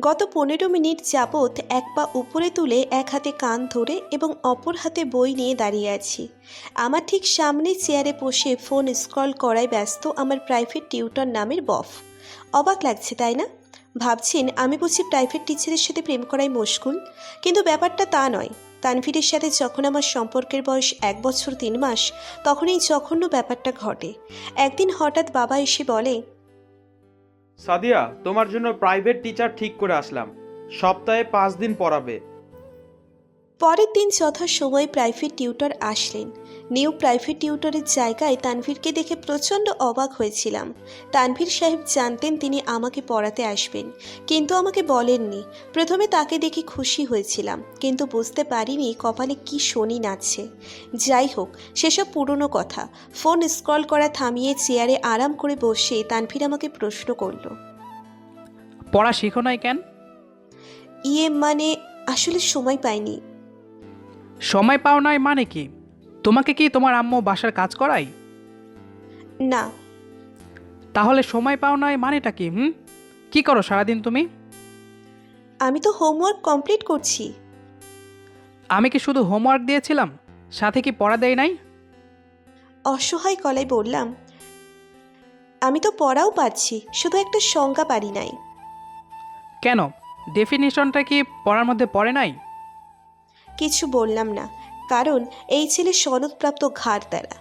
গত পনেরো মিনিট যাবৎ এক পা উপরে তুলে এক হাতে কান ধরে এবং অপর হাতে বই নিয়ে দাঁড়িয়ে আছি। আমার ঠিক সামনে চেয়ারে বসে ফোন স্ক্রল করায় ব্যস্ত আমার প্রাইভেট টিউটর নামের বফ। অবাক লাগছে, তাই না? ভাবছেন, আমি বুঝি প্রাইভেট টিচারের সাথে প্রেম করাই মুশকুল? কিন্তু ব্যাপারটা তা নয়। তানভীরের সাথে যখন আমার সম্পর্কের বয়স এক বছর তিন মাস তখন এই জঘন্য ব্যাপারটা ঘটে। একদিন হঠাৎ বাবা এসে বলে সাদিয়া তোমার জন্য প্রাইভেট টিচার ঠিক করে আসলাম। সপ্তাহে পাঁচ দিন পড়াবে। পরের দিন যথা যথাসময়ে প্রাইভেট টিউটর আসলেন। নিউ প্রাইভেট টিউটরের জায়গায় তানভীরকে দেখে প্রচণ্ড অবাক হয়েছিলাম। তানভীর সাহেব জানতেন তিনি আমাকে পড়াতে আসবেন কিন্তু আমাকে বলেননি। প্রথমে তাকে দেখে খুশি হয়েছিলাম কিন্তু বুঝতে পারিনি কপালে কি শনি নাচছে। যাই হোক সেসব পুরনো কথা। ফোন স্ক্রল করা থামিয়ে চেয়ারে আরাম করে বসে তানভীর আমাকে প্রশ্ন করল। পড়া শিখো নাই কেন? ইয়ে মানে আসলে সময় পাইনি। সময় পাও নাই মানে কি? তোমাকে কি তোমার আম্মু বাসার কাজ করাই না। তাহলে সময় পাও নাই মানেটা কি হুম? কি করো সারাদিন তুমি? আমি তো হোমওয়ার্ক কমপ্লিট করছি। আমি কি শুধু হোমওয়ার্ক দিয়েছিলাম? সাথে কি পড়া দেয় নাই? অসহায় গলায় বললাম আমি তো পড়াও পাচ্ছি শুধু একটা সংজ্ঞা পারি নাই। কেন? ডেফিনিশনটা কি পড়ার মধ্যে পড়ে নাই? কিছু বললাম না কারণ এই ছেলে সনদপ্রাপ্ত ঘাড় দ্বারা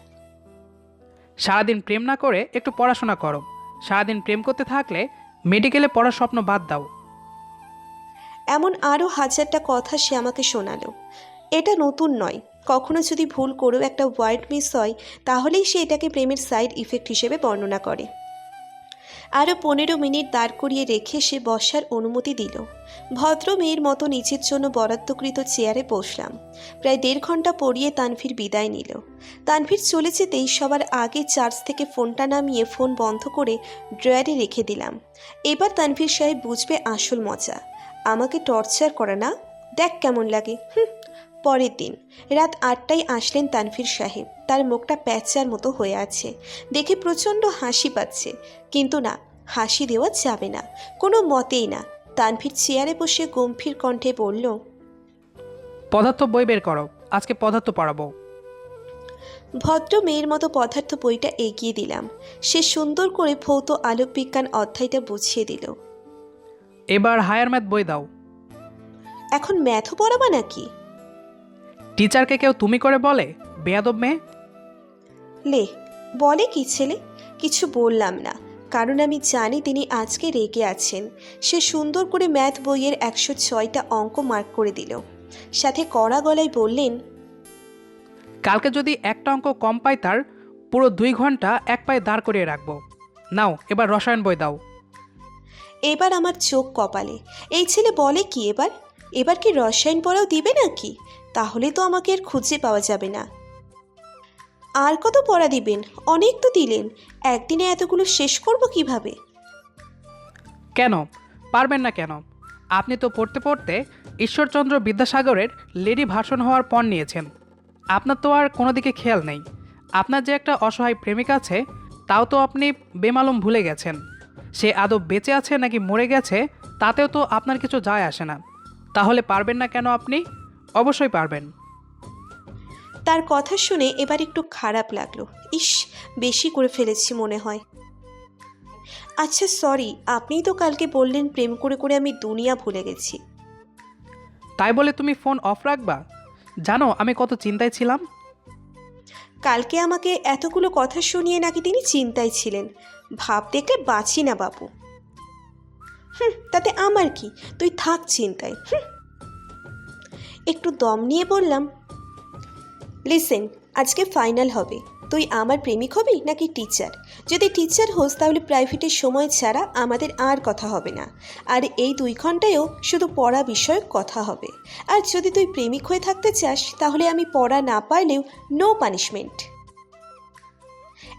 সারাদিন প্রেম না করে একটু পড়াশোনা করো। সারাদিন প্রেম করতে থাকলে মেডিকেলে পড়ার স্বপ্ন বাদ দাও। এমন আরও হাজারটা কথা সে আমাকে শোনালো। এটা নতুন নয় কখনো যদি ভুল করেও একটা ওয়ার্ড মিস হয় তাহলেই সে এটাকে প্রেমের সাইড ইফেক্ট হিসেবে বর্ণনা করে। আরও পনেরো মিনিট দাঁড় করিয়ে রেখে সে বসার অনুমতি দিল। ভদ্র মেয়ের মতো নিজের জন্য বরাদ্দকৃত চেয়ারে বসলাম। প্রায় দেড় ঘণ্টা পড়িয়ে তানভীর বিদায় নিল। তানভীর চলে যেতেই সবার আগে চার্জ থেকে ফোনটা নামিয়ে ফোন বন্ধ করে ড্রয়ারে রেখে দিলাম। এবার তানভীর সাহেব বুঝবে আসল মজা। আমাকে টর্চার করে না? দেখ কেমন লাগে। হুম। পরের দিন। রাত আটটায় আসলেন তানভীর সাহেব। তার মুখটা প্যাঁচার মতো হয়ে আছে। দেখে প্রচণ্ড হাসি পাচ্ছে। কিন্তু না হাসি দেওয়া যাবে না। কোনো মতেই না। তানভীর চেয়ারে বসে গম্ভীর কণ্ঠে বলল পদার্থ বই বের করো। আজকে পদার্থ পড়াবো। ভদ্র মেয়ের মতো পদার্থ বইটা এগিয়ে দিলাম। সে সুন্দর করে ভৌত আলোক বিজ্ঞান অধ্যায়টা বুঝিয়ে দিল। এবার হায়ার ম্যাথ বই দাও। এখন ম্যাথও পড়াবা নাকি? টিচারকে কেউ তুমি করে বলে? বেয়াদব মেয়ে। লে বলে কি ছেলে? কিছু বললাম না। কারণ আমি জানি তিনি আজকে রেগে আছেন। সে সুন্দর করে ম্যাথ বইয়ের একশো ছয়টা অঙ্ক মার্ক করে দিল। সাথে কড়া গলায় বললেন কালকে যদি একটা অঙ্ক কম পাই তার পুরো দুই ঘণ্টা এক পায়ে দাঁড় করিয়ে রাখব। নাও এবার রসায়ন বই দাও। এবার আমার চোখ কপালে। এই ছেলে বলে কি এবার? এবার কি রসায়ন পড়াও দিবে নাকি? তাহলে তো আমাকে আর খুঁজে পাওয়া যাবে না। আর কত পড়া দিবেন? অনেক তো দিলেন। একদিনে এতগুলো শেষ করব কীভাবে? কেন? পারবেন না কেন? আপনি তো পড়তে পড়তে ঈশ্বরচন্দ্র বিদ্যাসাগরের লেডি ভাষণ হওয়ার পণ নিয়েছেন। আপনার তো আর কোনো দিকে খেয়াল নেই। আপনার যে একটা অসহায় প্রেমিক আছে, তাও তো আপনি বেমালুম ভুলে গেছেন। সে আদৌ বেঁচে আছে নাকি মরে গেছে, তাতেও তো আপনার কিছু যায় আসে না। তাহলে পারবেন না কেন আপনি? অবশ্যই পারবেন। তার কথা শুনে এবার একটু খারাপ লাগল। ইস বেশি করে ফেলেছি মনে হয়। আচ্ছা সরি আপনিই তো কালকে বললেন প্রেম করে করে আমি দুনিয়া ভুলে গেছি। তাই বলে তুমি ফোন অফ রাখবা? জানো আমি কত চিন্তায় ছিলাম? কালকে আমাকে এতগুলো কথা শুনিয়ে নাকি তিনি চিন্তায় ছিলেন। ভাব দেখলে বাঁচি না বাবু হুম তাতে আমার কি? তুই থাক চিন্তায়। হুম একটু দম নিয়ে বললাম, লিসেন, আজকে ফাইনাল হবে। তুই আমার প্রেমিক হবি নাকি টিচার? যদি টিচার হোস, তাহলে প্রাইভেটের সময় ছাড়া আমাদের আর কথা হবে না। আর এই দুই ঘন্টায়ও শুধু পড়া বিষয়ক কথা হবে। আর যদি তুই প্রেমিক হয়ে থাকতে চাস, তাহলে আমি পড়া না পারলেও নো পানিশমেন্ট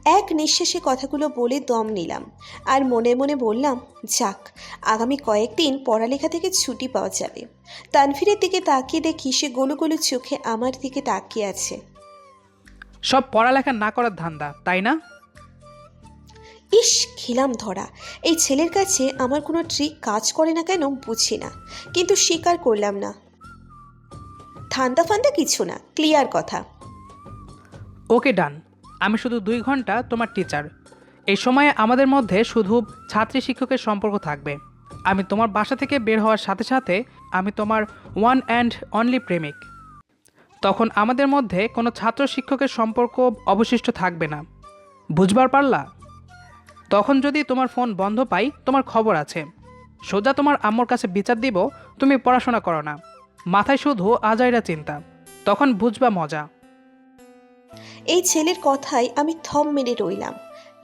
এক নিঃশ্বাসে কথাগুলো বলে দম নিলাম আর মনে মনে বললাম যাক আগামী কয়েকদিন পড়ালেখা থেকে ছুটি পাওয়া যাবে তানফিরের দিকে তাকিয়ে দেখি সে গোলু গোলু চোখে আমার দিকে তাকিয়ে আছে। সব পড়ালেখা না করার ধান্দা তাই না? ইস খেলাম ধরা। এই ছেলের কাছে আমার কোনো ট্রিক কাজ করে না কেন বুঝি না কিন্তু স্বীকার করলাম না। ঠান্ডা ফান্দা কিছু না ক্লিয়ার কথা। ওকে ডান আমি শুধু দুই ঘণ্টা তোমার টিচার এই সময়ে আমাদের মধ্যে শুধু ছাত্রী শিক্ষকের সম্পর্ক থাকবে। আমি তোমার বাসা থেকে বের হওয়ার সাথে সাথে আমি তোমার ওয়ান অ্যান্ড অনলি প্রেমিক। তখন আমাদের মধ্যে কোনো ছাত্র শিক্ষকের সম্পর্ক অবশিষ্ট থাকবে না। বুঝবার পারলা? তখন যদি তোমার ফোন বন্ধ পাই, তোমার খবর আছে। সোজা তোমার আম্মুর কাছে বিচার দিব, তুমি পড়াশোনা করো না। মাথায় শুধু আজাইরা চিন্তা। তখন বুঝবা মজা। এই ছেলের কথায় আমি থম মেরে রইলাম।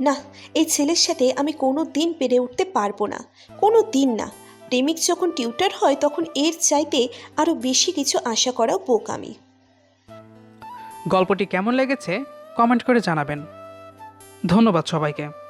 না, এই ছেলের সাথে আমি কোনো দিন পেরে উঠতে পারব না। কোনো দিন না। প্রেমিক যখন টিউটার হয়, তখন এর চাইতে আরও বেশি কিছু আশা করাও বোকামি। গল্পটি কেমন লেগেছে, কমেন্ট করে জানাবেন। ধন্যবাদ সবাইকে।